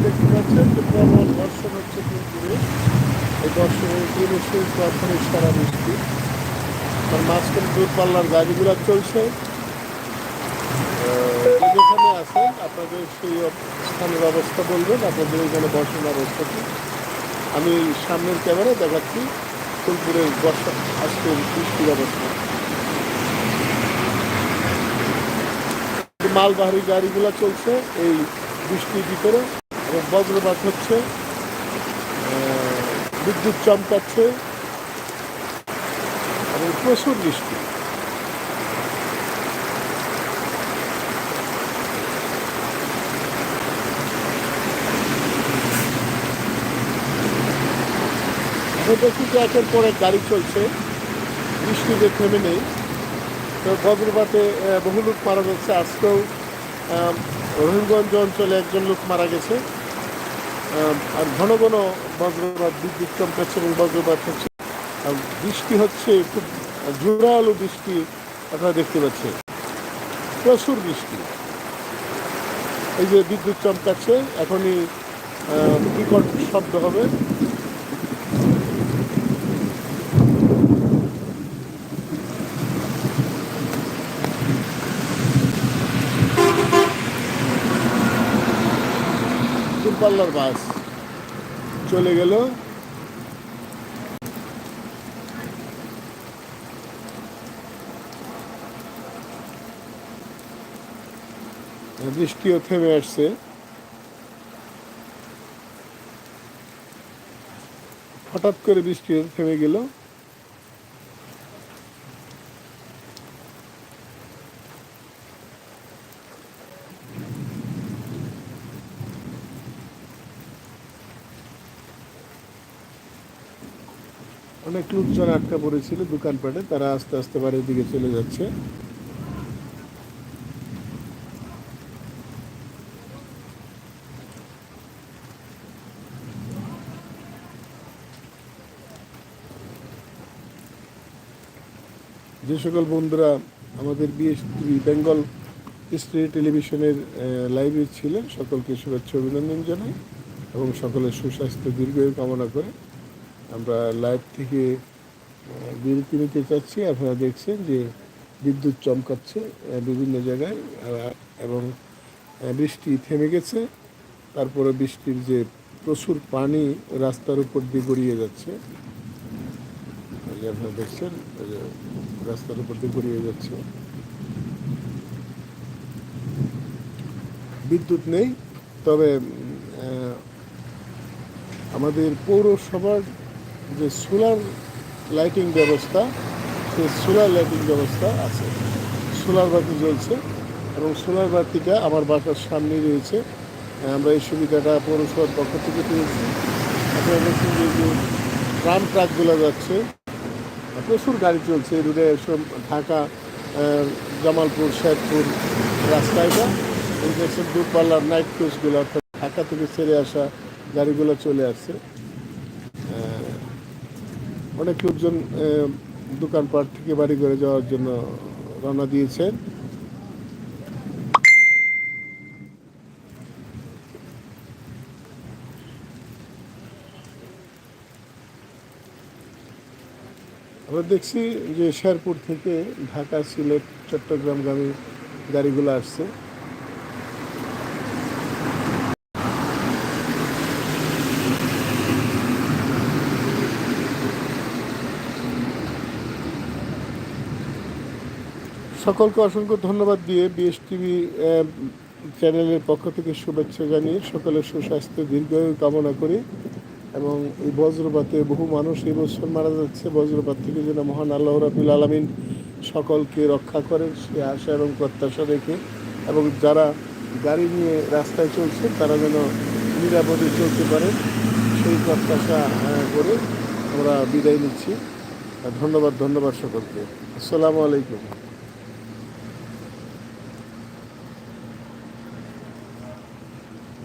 দেখতে প্রবল হচ্ছে এই সারা বৃষ্টি মাঝখানে দূরপাল্লার গাড়িগুলো চলছে যেখানে আছে আপনাদের সেই স্থানের অবস্থা বলবেন আপনাদের এখানে বর্ষণের অবস্থা আমি সামনের ক্যামেরা দেখাচ্ছি ফুলপুরের বর্ষা আসছে বৃষ্টির অবস্থা মালবাহী গাড়িগুলো চলছে এই বৃষ্টির ভিতরে বজ্রপাত হচ্ছে বিদ্যুৎ চমকাচ্ছে এবং প্রচুর বৃষ্টি। দেখছি যে একের পর গাড়ি চলছে বৃষ্টিতে থেমে নেই। তো বজ্রপাতে বহু লোক মারা যাচ্ছে আজকেও আহ, রহিমগঞ্জ অঞ্চলে একজন লোক মারা গেছে। আর ঘন ঘন বজ্রপাত বিদ্যুৎ চমকাচ্ছে এবং বজ্রপাত হচ্ছে। আর বৃষ্টি হচ্ছে, খুব জোরালো বৃষ্টি আপনারা দেখতে পাচ্ছেন। প্রচুর বৃষ্টি। এই যে বিদ্যুৎ চমকাচ্ছে এখনই বিকট শব্দ হবে? দূরপাল্লার বাস। চলে গেল। বৃষ্টিও থেমে আসছে। হঠাৎ করে বৃষ্টি থেমে গেল। অনেক লোকজন আটকা পড়েছিল দোকানপাটে, তারা আস্তে আস্তে বাড়ির দিকে চলে যাচ্ছে। যে সকল বন্ধুরা আমাদের বিএসটিভি বেঙ্গল স্ট্রি টেলিভিশনের লাইভে ছিলেন, সকলকে শুভেচ্ছা অভিনন্দন জানাই এবং সকলের সুস্বাস্থ্য, দীর্ঘায়ু কামনা করে আমরা লাইভ থেকে বিরতি নিতে চাচ্ছি। আপনারা দেখছেন যে বিদ্যুৎ চমকাচ্ছে বিভিন্ন জায়গায় এবং বৃষ্টি থেমে গেছে। তারপরে বৃষ্টির যে প্রচুর পানি রাস্তার উপর দিয়ে গড়িয়ে যাচ্ছে। আপনারা দেখছেন রাস্তার উপর দিয়ে গড়িয়ে যাচ্ছে। বিদ্যুৎ নেই, তবে আমাদের পৌরসভার যে সোলার লাইটিং ব্যবস্থা সেই সোলার লাইটিং ব্যবস্থা আছে। সোলার বাতি জ্বলছে এবং সোলার বাতিটা আমার বাসার সামনেই রয়েছে। আমরা এই সুবিধাটা পৌরসভার পক্ষ থেকে পেয়েছি। আপনারা দেখছেন যে ট্রাম ট্রাকগুলো যাচ্ছে, প্রচুর গাড়ি চলছে এই রুটে সব ঢাকা জামালপুর, শেরপুর রাস্তায়টা এই দেখছেন দূরপাল্লার নাইট কোচগুলো অর্থাৎ ঢাকা থেকে ছেড়ে আসা গাড়িগুলো চলে আসছে। অনেক লোকজন দোকানপাট থেকে বাড়ি করে যাওয়ার জন্য রওনা দিয়েছেন আমরা দেখছি যে শেরপুর থেকে ঢাকা, সিলেট চট্টগ্রামগামী গাড়িগুলো আসছে। সকলকে অসংখ্য ধন্যবাদ দিয়ে বিএস টিভি চ্যানেলের পক্ষ থেকে শুভেচ্ছা জানিয়ে সকলের সুস্বাস্থ্য, দীর্ঘায়ু কামনা করি এবং এই বজ্রপাতে বহু মানুষ এই বছর মারা যাচ্ছে। বজ্রপাত থেকে যেন মহান আল্লাহ রাবুল আলমিন সকলকে রক্ষা করেন, সে আশা এবং প্রত্যাশা রেখে এবং যারা গাড়ি নিয়ে রাস্তায় চলছে তারা যেন নিরাপদে চলতে পারে, সেই প্রত্যাশা করে আমরা বিদায় নিচ্ছি। ধন্যবাদ ধন্যবাদ সকলকে। আসসালামু আলাইকুম।